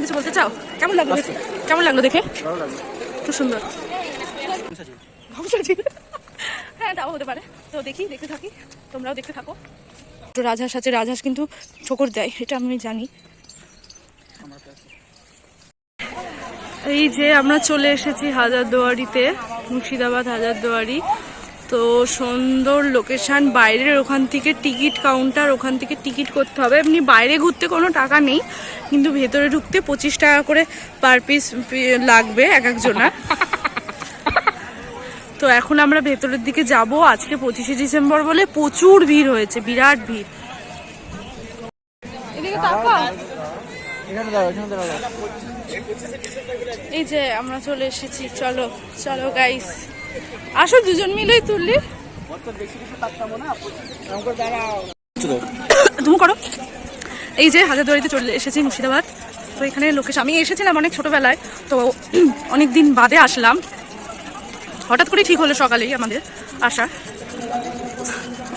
তুমি কিছু বলতে চাও? কেমন লাগল দেখে? কেমন লাগল দেখে? খুব সুন্দর। হ্যাঁ তাও হতে পারে। তো দেখি, দেখতে থাকি। তোমরাও দেখতে থাকো। তো রাজহাঁস আছে, রাজহাঁস কিন্তু ঠোকর দেয়, এটা আমি জানি। এই যে আমরা চলে এসেছি হাজারদুয়ারিতে, মুর্শিদাবাদ হাজারদুয়ারি। তো সুন্দর লোকেশান বাইরের ওখান থেকে টিকিট কাউন্টার ওখান থেকে টিকিট করতে হবে। এমনি বাইরে ঘুরতে কোনো টাকা নেই কিন্তু ভেতরে ঢুকতে পঁচিশ টাকা করে পার পিস লাগবে এক একজনের। তো এখন আমরা ভেতরের দিকে যাব। আজকে পঁচিশে ডিসেম্বর বলে প্রচুর ভিড় হয়েছে বিরাট ভিড়। এই যে আমরা চলে এসেছি চলো চলো গাইস আসো দুজন মিলেই তুললি। তুমি করো। এই যে হাজারদুয়ারিতে চলে এসেছি মুর্শিদাবাদ। তো এখানে লোকেশ আমি এসেছিলাম অনেক ছোটোবেলায়, তো অনেক দিন বাদে আসলাম। হঠাৎ করে ঠিক হলো সকালেই আমাদের আসা।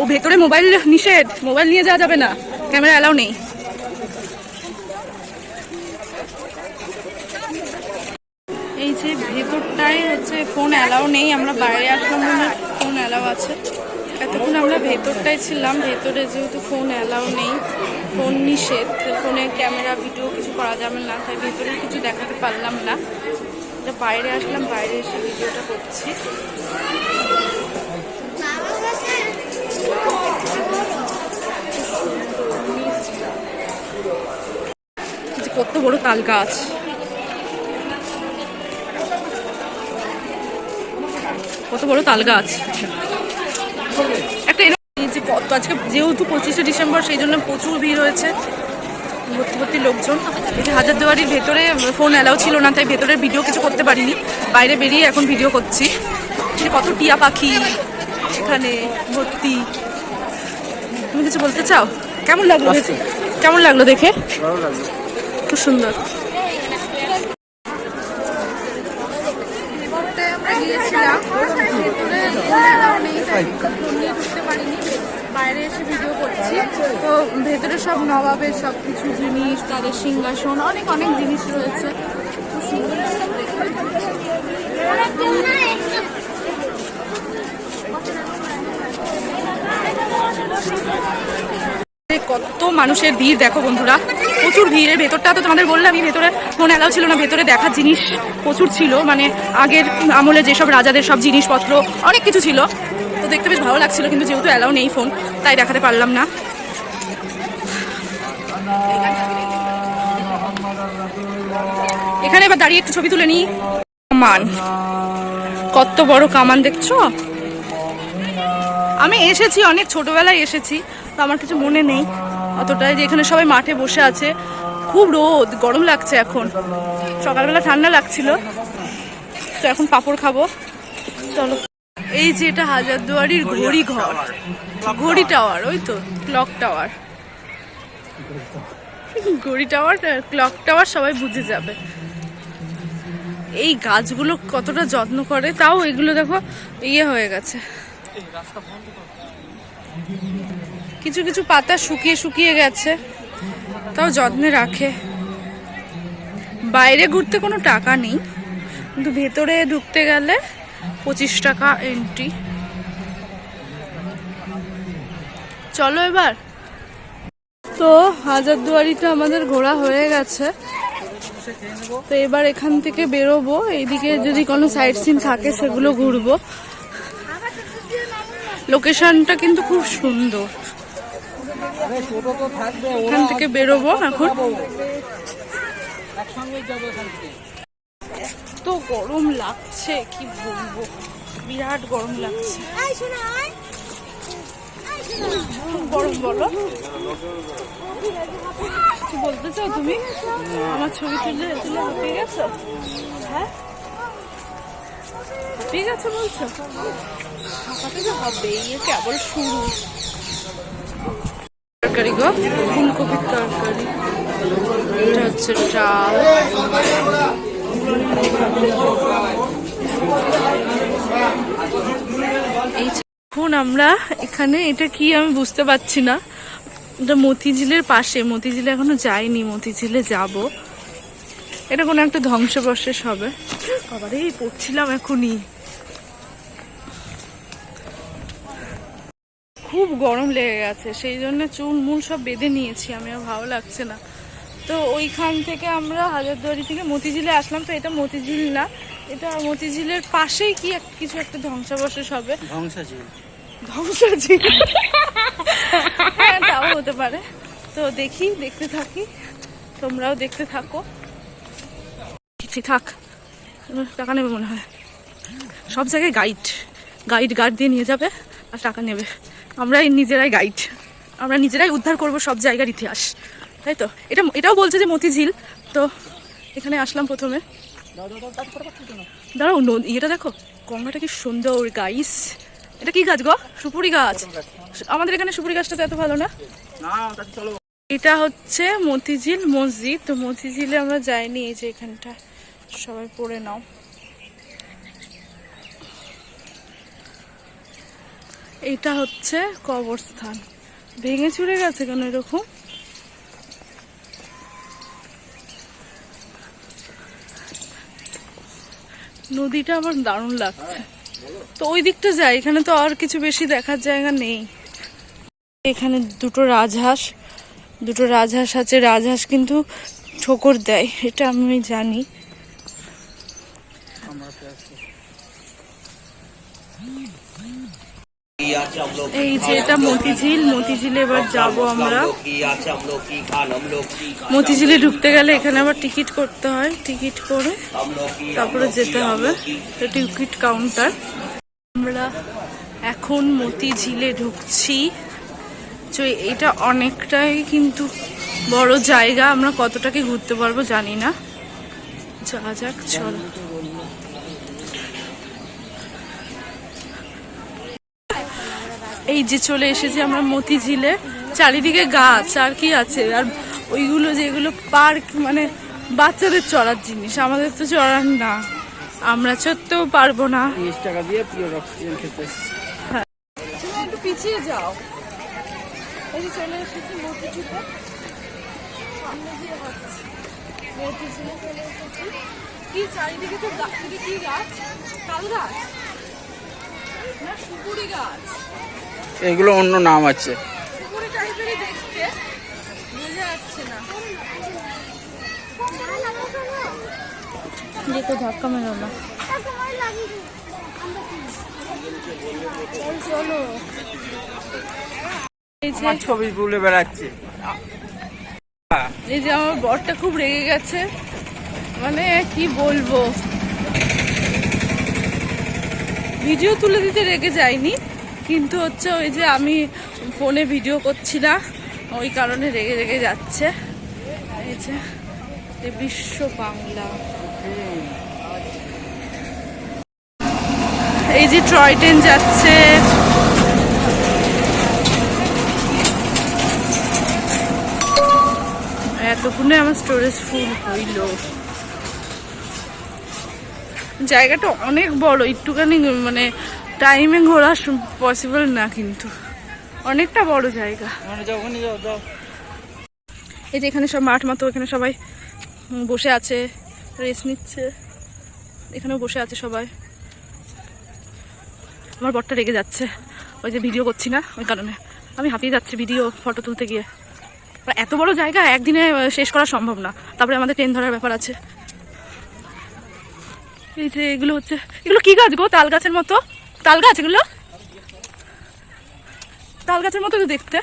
ও ভেতরে মোবাইল নিষেধ, মোবাইল নিয়ে যাওয়া যাবে না। ক্যামেরা অ্যালাউ নেই। এই যে ভেতরটাই হচ্ছে ফোন অ্যালাউ নেই, আমরা বাইরে আসলাম বলে ফোন অ্যালাউ আছে। এতক্ষণ আমরা ভেতরটাই ছিলাম, ভেতরে যেহেতু ফোন অ্যালাউ নেই ফোন নিষেধ ফোনে ক্যামেরা ভিডিও কিছু করা যাবে না, তাই ভেতরে কিছু দেখাতে পারলাম না। এটা বাইরে আসলাম, বাইরে এসে ভিডিওটা করছি। কত বড় তাল গাছ। কত বড় তাল গাছ একটা এরকম যে কত আজকে যেহেতু পঁচিশে ডিসেম্বর সেই জন্য প্রচুর ভিড় হয়েছে ভর্তি ভর্তি লোকজন। এই যে হাজারদুয়ারির ভেতরে ফোন অ্যালাউ ছিল না তাই ভেতরে ভিডিও কিছু করতে পারিনি। বাইরে বেরিয়ে এখন ভিডিও করছি। কত টিয়া পাখি এখানে ভর্তি। তুমি কিছু বলতে চাও? কেমন লাগল কেমন লাগল দেখে? খুব সুন্দর বাইরে এসে ভিডিও করছি তো ভেতরে সব নবাবের সব কিছু জিনিস, তাদের সিংহাসন, অনেক অনেক জিনিস রয়েছে। কত মানুষের ভিড়, দেখো বন্ধুরা। প্রচুর ভিড়ের ভেতরটা তো তোমাদের বললাম আমি ভেতরে ফোন অ্যালাউ ছিল না, ভেতরে দেখার জিনিস প্রচুর ছিল। মানে আগের আমলে যেসব রাজাদের সব জিনিসপত্র, অনেক কিছু ছিল। তো দেখতে বেশ ভালো লাগছিল, কিন্তু যেহেতু অ্যালাউ নেই ফোন তাই দেখাতে পারলাম না। এখানে এবার দাঁড়িয়ে একটু ছবি তুলে নিই। কামান। কত বড় কামান দেখছ? আমি এসেছি, অনেক ছোটবেলায় এসেছি, তো আমার কিছু মনে নেই অতটাই যে এখানে সবাই মাঠে বসে আছে। খুব রোদ, গরম লাগছে এখন। সকালবেলা ঠান্ডা লাগছিল। তো এখন পাপড় খাব। চলো। এই যে এটা হাজারদুয়ারির ঘড়ি ঘর ঘড়ি টাওয়ার ওই তো ক্লক টাওয়ার ঘড়ি টাওয়ার ক্লক টাওয়ার সবাই বুঝে যাবে। এই গাছগুলো কতটা যত্ন করে, তাও এগুলো দেখো ইয়ে হয়ে গেছে। কিছু কিছু পাতা শুকিয়ে শুকিয়ে গেছে, তাও যত্নে রাখে। বাইরে ঘুরতে কোনো টাকা নেই, কিন্তু ভেতরে ঢুকতে গেলে পঁচিশ টাকা এন্ট্রি চলো এবার তো হাজারদুয়ারিটা আমাদের ঘোরা হয়ে গেছে। তো এবার এখান থেকে বেরোবো, এইদিকে যদি কোনো সাইট সিন থাকে সেগুলো ঘুরবো। লোকেশনটা কিন্তু খুব সুন্দর। তো এখান থেকে বেরোবো এখন। এত গরম লাগছে, কি বলব? বিরাট গরম লাগছে। গরম বলো। বলতে চাও তুমি? আমার ছবি তুলে তুলে হাঁপিয়ে গেছো হ্যাঁ? হাঁপিয়ে গেছো বলছো? হাঁপাতে তো হবে ইয়ে কেবল শুরু? তরকারি গো, ফুলকপির তরকারি। এটা হচ্ছে চাল। এখন আমরা এখানে, এটা কি আমি বুঝতে পারছি না। এটা মতিঝিলের পাশে। মতিঝিলে এখনও যাইনি, মতিঝিলে যাব। এটা কোনো একটা ধ্বংসবশেষ হবে। আবার এই পড়ছিলাম এখনই। খুব গরম লেগে গেছে, সেই জন্য চুল মূল সব বেঁধে নিয়েছি আমি, আর ভালো লাগছে না। তো ওইখান থেকে আমরা হাজারদুয়ারি থেকে মতিঝিলে আসলাম। তো এটা মতিঝিল না, এটা মতিঝিলের পাশেই কি কিছু একটা ধ্বংসাবশেষ হবে। ধ্বংসাশীল ধ্বংসঝিল হ্যাঁ তাও হতে পারে তো দেখি দেখতে থাকি তোমরাও দেখতে থাকো ঠিক থাক টাকা নেবে মনে হয় সব জায়গায় গাইড গাইড গার্ড দিয়ে নিয়ে যাবে আর টাকা নেবে আমরা এই নিজেরাই গাইড আমরা নিজেরাই উদ্ধার করব সব জায়গার ইতিহাস তাই তো এটা এটাও বলছে যে মতিঝিল তো এখানে আসলাম প্রথমে দাঁড়াও ইয়েটা দেখো গঙ্গাটা কি সুন্দর গাইস এটা কি গাছ গো? সুপুরি গাছ। আমাদের এখানে সুপুরি গাছটা তো এত ভালো না? এটা হচ্ছে মতিঝিল মসজিদ। তো মতিঝিলে আমরা যাইনি এই যে এখানটা। সবাই পড়ে নাও। এটা হচ্ছে কবরস্থান। ভেঙে চুরে গেছে কেন এরকম? নদীটা আমার দারুণ লাগছে। তো ওই দিকটা যাই এখানে তো আর কিছু বেশি দেখার জায়গা নেই। এখানে দুটো রাজহাঁস দুটো রাজহাঁস আছে। রাজহাঁস কিন্তু ঠোকর দেয়, এটা আমি জানি আমরা তো আসছি। এই যে এটা মতিঝিল মতিঝিলে এবার যাব আমরা। মতিঝিলে ঢুকতে গেলে এখানে আবার টিকিট করতে হয় টিকিট করে। তারপরে যেতে হবে। Ticket counter. আমরা এখন মতিঝিলে ঢুকছি। তো এটা অনেকটাই কিন্তু বড় জায়গা আমরা কতটাকে ঘুরতে পারব জানি না। যা যাক চলো। এই যে চলে এসেছি আমরা মতিঝিলে চারিদিকে গাছ আর কি আছে? আর ওইগুলো যেগুলো পার্ক মানে বাচ্চাদের চড়ার জিনিস আমাদের তো চড়ার না। আমরা চড়তেও পারব না। টাকা দিয়ে পিওর অক্সিজেন খেতে। তুমি একটু পিছিয়ে যাও। এই যে চলে এসেছি মতিঝিলে। সামনে দিয়ে হচ্ছে মতিঝিলে চলে এসেছি। কি চারিদিকে তো কি গাছ? গাছ এগুলো অন্য নাম আছে। দেখো ধাক্কা মেরো না। ছবি তুলে বেড়াচ্ছে। এই যে আমার বরটা খুব রেগে গেছে। মানে কি বলব? ভিডিও তুলে দিতে রেগে যায়নি কিন্তু হচ্ছে ওই যে আমি ফোনে ভিডিও করছি না, ওই কারণে রেগে রেগে যাচ্ছে। এই যে বিশ্ব বাংলা। এই যে টয় ট্রেন যাচ্ছে। এতক্ষণে আমার স্টোরেজ ফুল হইল। জায়গাটা অনেক বড় একটুখানি মানে টাইমে ঘোরা পসিবল না কিন্তু। অনেকটা বড় জায়গা। মানে এই যে এখানে সব মাঠ মতো এখানে সবাই বসে আছে রেস্ট নিচ্ছে। এখানেও বসে আছে সবাই। আমার বরটা রেগে যাচ্ছে। ওই যে ভিডিও করছি না ওই কারণে। আমি হাঁপিয়ে যাচ্ছি ভিডিও ফটো তুলতে গিয়ে। এত বড় জায়গা একদিনে শেষ করা সম্ভব না। তারপরে আমাদের ট্রেন ধরার ব্যাপার আছে। এই যে এগুলো হচ্ছে, এগুলো কি গাছ গো? তাল গাছের মতো? তাল গাছ এগুলো? তাল গাছের মতো তো দেখতে।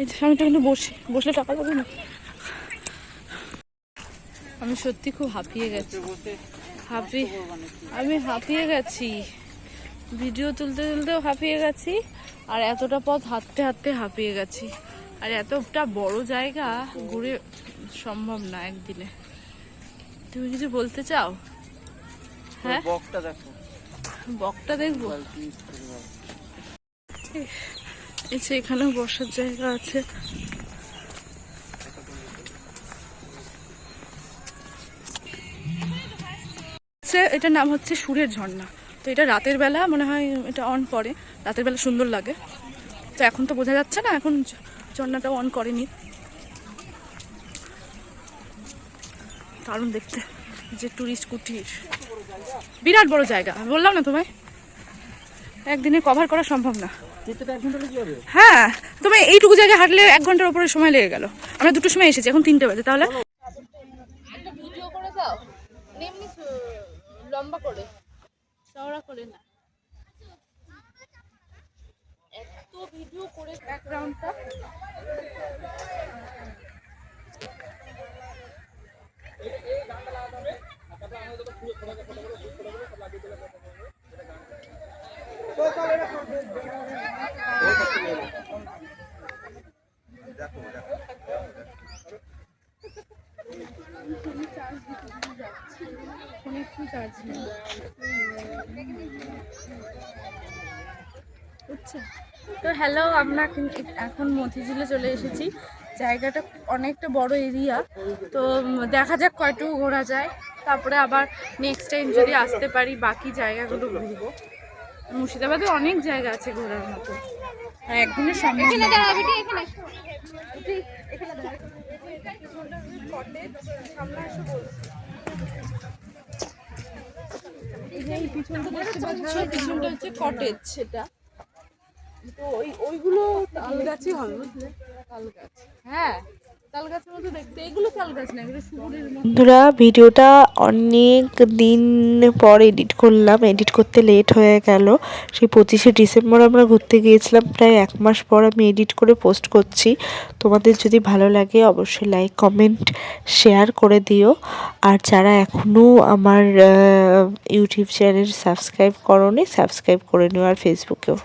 এই যে আমি কিন্তু বসি, বসলে টাকা পাবো না। আমি সত্যি খুব হাঁপিয়ে গেছি। হাঁপিয়ে আমি হাঁপিয়ে গেছি। ভিডিও তুলতে তুলতেও হাঁপিয়ে গেছি, আর এতটা পথ হাঁটতে হাঁটতে হাঁপিয়ে গেছি। আর এতটা বড় জায়গা ঘুরে সম্ভব না একদিনে। তুমি কিছু বলতে চাও? হ্যাঁ? বকটা দেখো। বকটা দেখব? এই যে এখানেও বসার জায়গা আছে। এটার নাম হচ্ছে সুরের ঝর্ণা। তো এটা রাতের বেলা মনে হয় এটা অন করে রাতের বেলা সুন্দর লাগে। তো এখন তো বোঝা যাচ্ছে না এখন ঝর্ণাটা অন করেনি। দারুণ দেখতে। যে টুরিস্ট কুটির। বিরাট বড় জায়গা। আমি বললাম না তোমায়? একদিনে কভার করা সম্ভব না। হ্যাঁ তুমি এইটুকু জায়গায় হাঁটলে এক ঘণ্টার উপরে সময় লেগে গেল। আমরা দুটোর সময় এসেছি এখন তিনটে বাজে তাহলে? ভিডিও করে লম্বা করে। চওড়া করে না। এত ভিডিও করে ব্যাকগ্রাউন্ডটা ফোনে একটু চার্জ নেই বুঝছ তো হ্যালো আমরা এখন- মতিঝিলে চলে এসেছি। জায়গাটা অনেকটা বড় এরিয়া তো দেখা যাক কয়টুকু ঘোরা যায়। তারপরে আবার নেক্সট টাইম যদি আসতে পারি বাকি জায়গাগুলো ঘুরবো। মুর্শিদাবাদে অনেক জায়গা আছে ঘোরার মতো। একদিনের সম্ভব না। এই যে এই পিছনটা দেখতে পাচ্ছ পিছনটা হচ্ছে কটেজ সেটা। তো ওই ওইগুলো তাল গাছই হবে। বুঝলে তাল গাছ হ্যাঁ। বন্ধুরা, ভিডিওটা অনেক দিন পর এডিট করলাম, এডিট করতে লেট হয়ে গেল। সেই পঁচিশে ডিসেম্বর আমরা ঘুরতে গিয়েছিলাম, প্রায় এক মাস পর আমি এডিট করে পোস্ট করছি। তোমাদের যদি ভালো লাগে, অবশ্যই লাইক কমেন্ট শেয়ার করে দিও। আর যারা এখনও আমার ইউটিউব চ্যানেল সাবস্ক্রাইব করনি সাবস্ক্রাইব করে নিও আর ফেসবুকেও